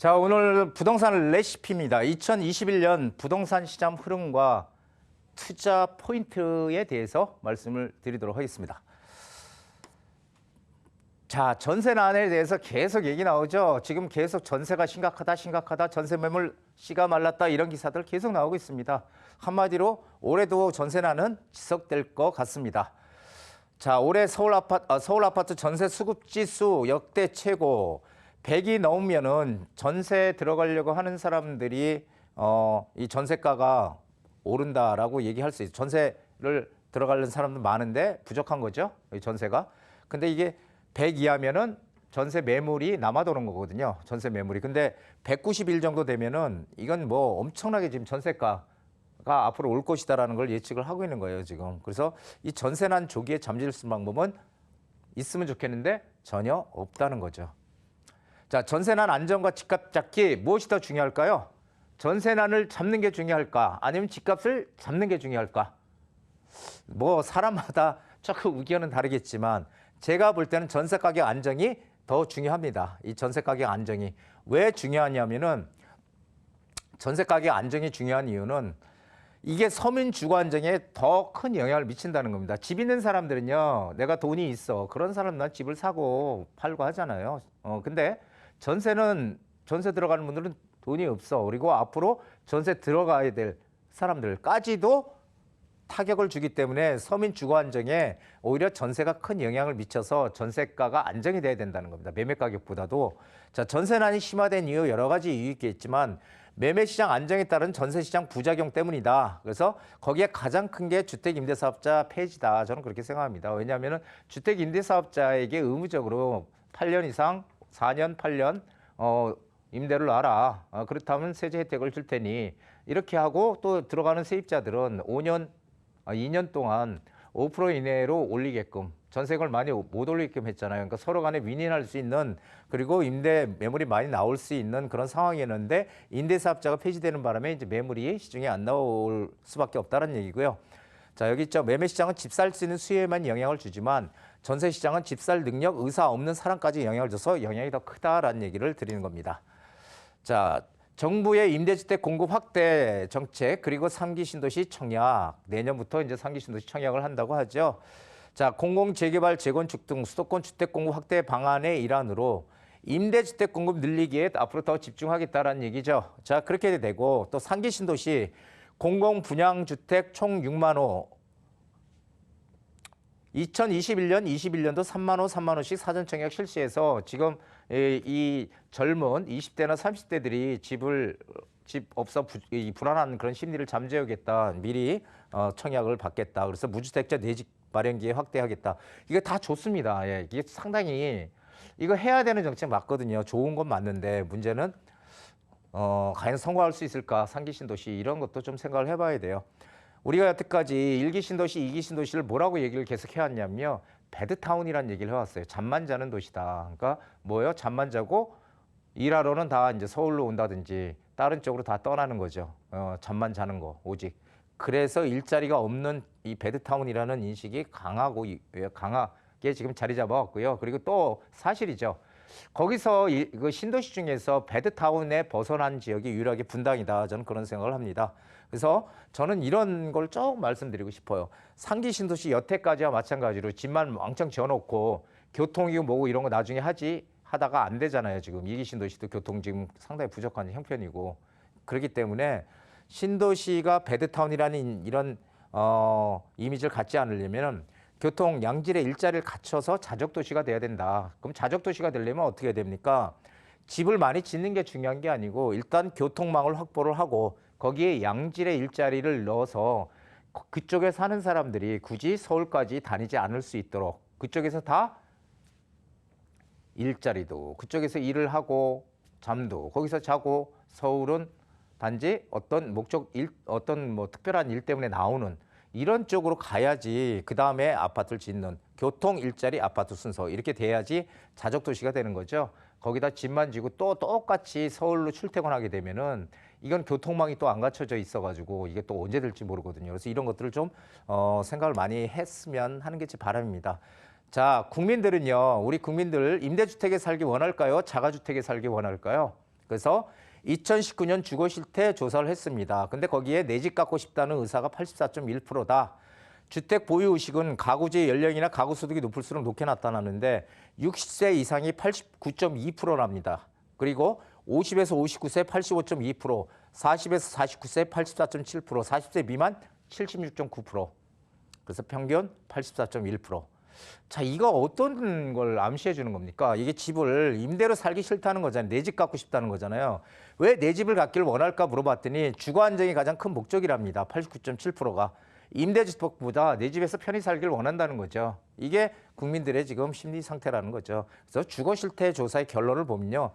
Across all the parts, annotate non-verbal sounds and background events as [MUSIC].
자, 오늘 부동산 레시피입니다. 2021년 부동산 시장 흐름과 투자 포인트에 대해서 말씀을 드리도록 하겠습니다. 자, 전세 난에 대해서 계속 얘기 나오죠. 지금 계속 전세가 심각하다, 심각하다, 전세 매물 씨가 말랐다 이런 기사들 계속 나오고 있습니다. 한마디로 올해도 전세 난은 지속될 것 같습니다. 자, 올해 서울 아파트, 아, 서울 아파트 전세 수급 지수 역대 최고 100이 넘으면은 전세 들어가려고 하는 사람들이 어, 이 전세가가 오른다라고 얘기할 수 있어요. 전세를 들어가려는 사람도 많은데 부족한 거죠. 이 전세가. 근데 이게 100 이하면은 전세 매물이 남아도는 거거든요. 전세 매물이. 근데 191 정도 되면은 이건 뭐 엄청나게 지금 전세가 가 앞으로 올 것이다라는 걸 예측을 하고 있는 거예요, 지금. 그래서 이 전세난 조기에 잠질 수 방법은 있으면 좋겠는데 전혀 없다는 거죠. 자, 전세난 안정과 집값 잡기 무엇이 더 중요할까요? 전세난을 잡는 게 중요할까? 아니면 집값을 잡는 게 중요할까? 뭐 사람마다 [LAUGHS] 조금 의견은 다르겠지만 제가 볼 때는 전세 가격 안정이 더 중요합니다. 이 전세 가격 안정이 왜 중요하냐면은 전세 가격 안정이 중요한 이유는 이게 서민 주거 안정에 더 큰 영향을 미친다는 겁니다. 집 있는 사람들은요, 내가 돈이 있어. 그런 사람은 집을 사고 팔고 하잖아요. 어, 근데 전세는, 전세 들어가는 분들은 돈이 없어. 그리고 앞으로 전세 들어가야 될 사람들까지도 타격을 주기 때문에 서민 주거 안정에 오히려 전세가 큰 영향을 미쳐서 전세가가 안정이 돼야 된다는 겁니다. 매매 가격보다도. 자, 전세난이 심화된 이유 여러 가지 이유 있겠지만 매매 시장 안정에 따른 전세 시장 부작용 때문이다. 그래서 거기에 가장 큰 게 주택 임대 사업자 폐지다. 저는 그렇게 생각합니다. 왜냐하면은 주택 임대 사업자에게 의무적으로 8년 이상 4년, 8년 어 임대를 놔라. 어, 그렇다면 세제 혜택을 줄 테니 이렇게 하고 또 들어가는 세입자들은 5년, 아, 2년 동안 5% 이내로 올리게끔 전세금을 많이 못 올리게끔 했잖아요. 그러니까 서로 간에 윈윈할 수 있는 그리고 임대 매물이 많이 나올 수 있는 그런 상황이었는데 임대사업자가 폐지되는 바람에 이제 매물이 시중에 안 나올 수밖에 없다는 얘기고요. 자 여기 있죠. 매매 시장은 집 살 수 있는 수요에만 영향을 주지만 전세 시장은 집 살 능력, 의사 없는 사람까지 영향을 줘서 영향이 더 크다라는 얘기를 드리는 겁니다. 자, 정부의 임대주택 공급 확대 정책 그리고 삼기 신도시 청약 내년부터 이제 삼기 신도시 청약을 한다고 하죠. 자, 공공 재개발 재건축 등 수도권 주택 공급 확대 방안의 일환으로 임대주택 공급 늘리기에 앞으로 더 집중하겠다라는 얘기죠. 자, 그렇게 되고 또 상기 신도시 공공 분양 주택 총 6만 호 2021년, 21년도 3만 호, 3만 호씩 사전 청약 실시해서 지금 이, 이 젊은 20대나 30대들이 집을 집 없어 부, 이 불안한 그런 심리를 잠재우겠다. 미리 어, 청약을 받겠다. 그래서 무주택자 내집 마련 기회 확대하겠다. 이게 다 좋습니다. 예, 이게 상당히 이거 해야 되는 정책 맞거든요. 좋은 건 맞는데 문제는 어, 과연 성공할 수 있을까? 상기 신도시 이런 것도 좀 생각을 해봐야 돼요. 우리가 여태까지 일기 신도시, 이기 신도시를 뭐라고 얘기를 계속 해왔냐면요. 배드타운이라는 얘기를 해왔어요. 잠만 자는 도시다. 그러니까 뭐예요? 잠만 자고 일하러는 다 이제 서울로 온다든지 다른 쪽으로 다 떠나는 거죠. 어, 잠만 자는 거 오직. 그래서 일자리가 없는 이 배드타운이라는 인식이 강하고 예, 강하게 지금 자리 잡아왔고요. 그리고 또 사실이죠. 거기서 이, 그 신도시 중에서 배드타운에 벗어난 지역이 유일하게 분당이다. 저는 그런 생각을 합니다. 그래서 저는 이런 걸 쭉 말씀드리고 싶어요. 상기 신도시 여태까지와 마찬가지로 집만 왕창 지어놓고 교통이고 뭐고 이런 거 나중에 하지 하다가 안 되잖아요. 지금 이기 신도시도 교통 지금 상당히 부족한 형편이고 그렇기 때문에 신도시가 배드타운이라는 이런 어, 이미지를 갖지 않으려면 교통 양질의 일자리를 갖춰서 자적 도시가 돼야 된다. 그럼 자적 도시가 되려면 어떻게 해야 됩니까? 집을 많이 짓는 게 중요한 게 아니고 일단 교통망을 확보를 하고 거기에 양질의 일자리를 넣어서 그쪽에 사는 사람들이 굳이 서울까지 다니지 않을 수 있도록 그쪽에서 다 일자리도 그쪽에서 일을 하고 잠도 거기서 자고 서울은 단지 어떤 목적 일 어떤 뭐 특별한 일 때문에 나오는 이런 쪽으로 가야지 그 다음에 아파트를 짓는 교통 일자리 아파트 순서 이렇게 돼야지 자적 도시가 되는 거죠. 거기다 집만 지고 또 똑같이 서울로 출퇴근하게 되면은 이건 교통망이 또 안 갖춰져 있어가지고 이게 또 언제 될지 모르거든요. 그래서 이런 것들을 좀 어, 생각을 많이 했으면 하는 게 제 바람입니다. 자, 국민들은요, 우리 국민들 임대주택에 살기 원할까요? 자가주택에 살기 원할까요? 그래서 2019년 주거 실태 조사를 했습니다. 근데 거기에 내 집 갖고 싶다는 의사가 84.1%다. 주택 보유 의식은 가구주의 연령이나 가구 소득이 높을수록 높게 나타나는데 60세 이상이 89.2%랍니다. 그리고 50에서 59세 85.2%, 40에서 49세 84.7%, 40세 미만 76.9%. 그래서 평균 84.1%. 자, 이거 어떤 걸 암시해 주는 겁니까? 이게 집을 임대로 살기 싫다는 거잖아요. 내 집 갖고 싶다는 거잖아요. 왜 내 집을 갖기를 원할까 물어봤더니 주거 안정이 가장 큰 목적이랍니다. 89.7%가. 임대주택보다 내 집에서 편히 살기를 원한다는 거죠. 이게 국민들의 지금 심리 상태라는 거죠. 그래서 주거 실태 조사의 결론을 보면요.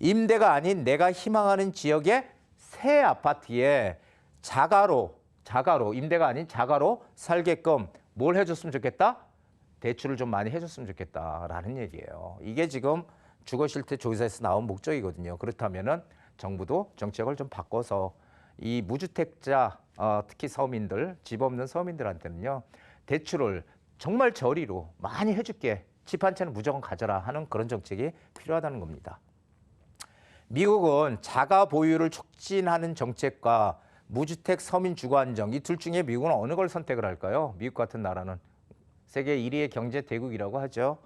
임대가 아닌 내가 희망하는 지역의 새 아파트에 자가로 자가로 임대가 아닌 자가로 살게끔 뭘 해줬으면 좋겠다? 대출을 좀 많이 해줬으면 좋겠다라는 얘기예요. 이게 지금 주거 실태 조사에서 나온 목적이거든요. 그렇다면은 정부도 정책을 좀 바꿔서 이 무주택자 어, 특히 서민들 집 없는 서민들한테는요 대출을 정말 저리로 많이 해줄게 집 한 채는 무조건 가져라 하는 그런 정책이 필요하다는 겁니다. 미국은 자가 보유를 촉진하는 정책과 무주택 서민 주거 안정 이 둘 중에 미국은 어느 걸 선택을 할까요? 미국 같은 나라는 세계 1위의 경제 대국이라고 하죠.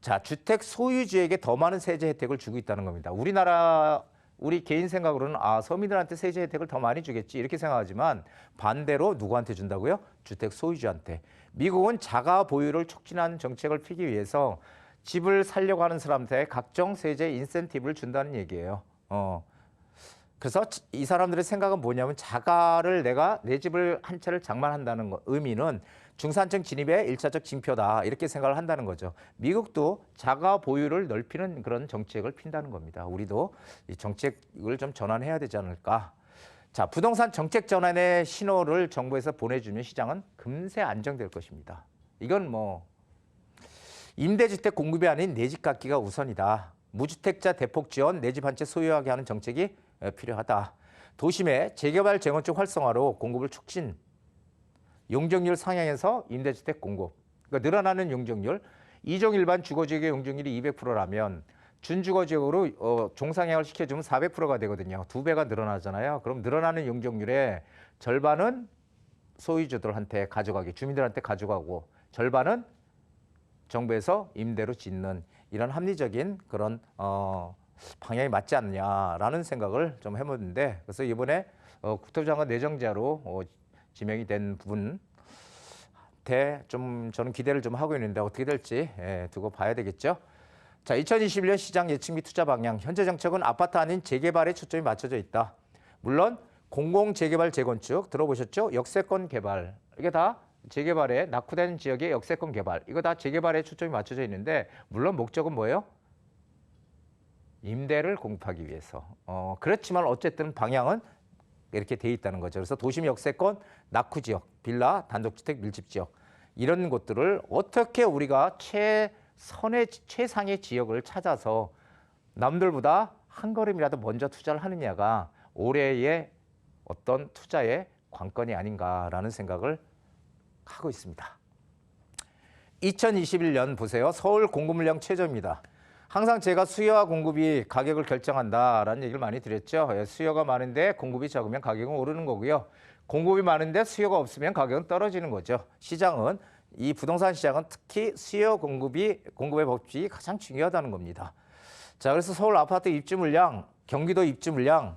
자, 주택 소유주에게 더 많은 세제 혜택을 주고 있다는 겁니다. 우리나라 우리 개인 생각으로는 아 서민들한테 세제 혜택을 더 많이 주겠지 이렇게 생각하지만 반대로 누구한테 준다고요? 주택 소유주한테. 미국은 자가 보유를 촉진하는 정책을 피기 위해서 집을 살려고 하는 사람한테 각종 세제 인센티브를 준다는 얘기예요. 어. 그래서 이 사람들의 생각은 뭐냐면 자가를 내가 내 집을 한 채를 장만한다는 거, 의미는 중산층 진입의 일차적 징표다 이렇게 생각을 한다는 거죠. 미국도 자가 보유를 넓히는 그런 정책을 핀다는 겁니다. 우리도 이 정책을 좀 전환해야 되지 않을까. 자, 부동산 정책 전환의 신호를 정부에서 보내주면 시장은 금세 안정될 것입니다. 이건 뭐 임대주택 공급이 아닌 내 집 갖기가 우선이다. 무주택자 대폭 지원, 내 집 한 채 소유하게 하는 정책이 필요하다. 도심의 재개발 재건축 활성화로 공급을 촉진, 용적률 상향에서 임대주택 공급, 그러니까 늘어나는 용적률, 이종 일반 주거지역의 용적률이 200%라면 준주거 지역으로 어, 종상향을 시켜주면 400%가 되거든요. 두 배가 늘어나잖아요. 그럼 늘어나는 용적률의 절반은 소유주들한테 가져가기, 주민들한테 가져가고 절반은 정부에서 임대로 짓는 이런 합리적인 그런 어, 방향이 맞지 않냐라는 생각을 좀 해보는데 그래서 이번에 어, 국토장관 내정자로 어, 지명이 된 분한테 좀 저는 기대를 좀 하고 있는데 어떻게 될지 예, 두고 봐야 되겠죠. 자, 2021년 시장 예측 및 투자 방향 현재 정책은 아파트 아닌 재개발에 초점이 맞춰져 있다. 물론 공공 재개발 재건축 들어보셨죠? 역세권 개발 이게 다 재개발에 낙후된 지역의 역세권 개발 이거 다 재개발에 초점이 맞춰져 있는데 물론 목적은 뭐예요? 임대를 공급하기 위해서. 어, 그렇지만 어쨌든 방향은 이렇게 돼 있다는 거죠. 그래서 도심 역세권, 낙후 지역, 빌라, 단독주택, 밀집 지역 이런 곳들을 어떻게 우리가 최선의 최상의 지역을 찾아서 남들보다 한 걸음이라도 먼저 투자를 하느냐가 올해의 어떤 투자의 관건이 아닌가라는 생각을 하고 있습니다. 2021년 보세요. 서울 공급 물량 최저입니다. 항상 제가 수요와 공급이 가격을 결정한다라는 얘기를 많이 드렸죠. 예, 수요가 많은데 공급이 적으면 가격은 오르는 거고요. 공급이 많은데 수요가 없으면 가격은 떨어지는 거죠. 시장은 이 부동산 시장은 특히 수요 공급이 공급의 법칙이 가장 중요하다는 겁니다. 자, 그래서 서울 아파트 입주 물량, 경기도 입주 물량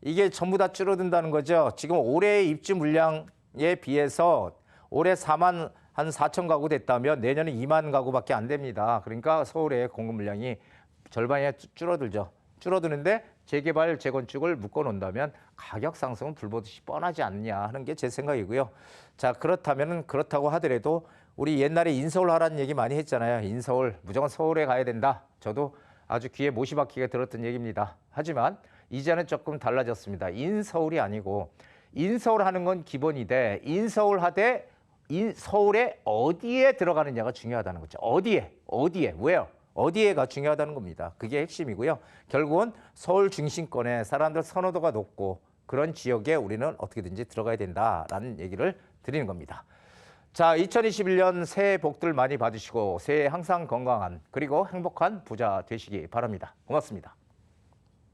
이게 전부 다 줄어든다는 거죠. 지금 올해의 입주 물량에 비해서 올해 4만 한 4천 가구 됐다면 내년에 2만 가구밖에 안 됩니다. 그러니까 서울의 공급 물량이 절반이 줄어들죠. 줄어드는데 재개발, 재건축을 묶어 놓는다면 가격 상승은 불보듯이 뻔하지 않냐 하는 게 제 생각이고요. 자, 그렇다면 그렇다고 하더라도 우리 옛날에 인서울 하라는 얘기 많이 했잖아요. 인서울 무조건 서울에 가야 된다. 저도 아주 귀에 못이 박히게 들었던 얘기입니다. 하지만 이제는 조금 달라졌습니다. 인서울이 아니고 인서울 하는 건 기본이 돼. 인서울 하되 인 서울에 어디에 들어가느냐가 중요하다는 거죠. 어디에, 어디에, 왜요? 어디에가 중요하다는 겁니다. 그게 핵심이고요. 결국은 서울 중심권에 사람들 선호도가 높고 그런 지역에 우리는 어떻게든지 들어가야 된다라는 얘기를 드리는 겁니다. 자, 2021년 새해 복들 많이 받으시고 새해 항상 건강한 그리고 행복한 부자 되시기 바랍니다. 고맙습니다.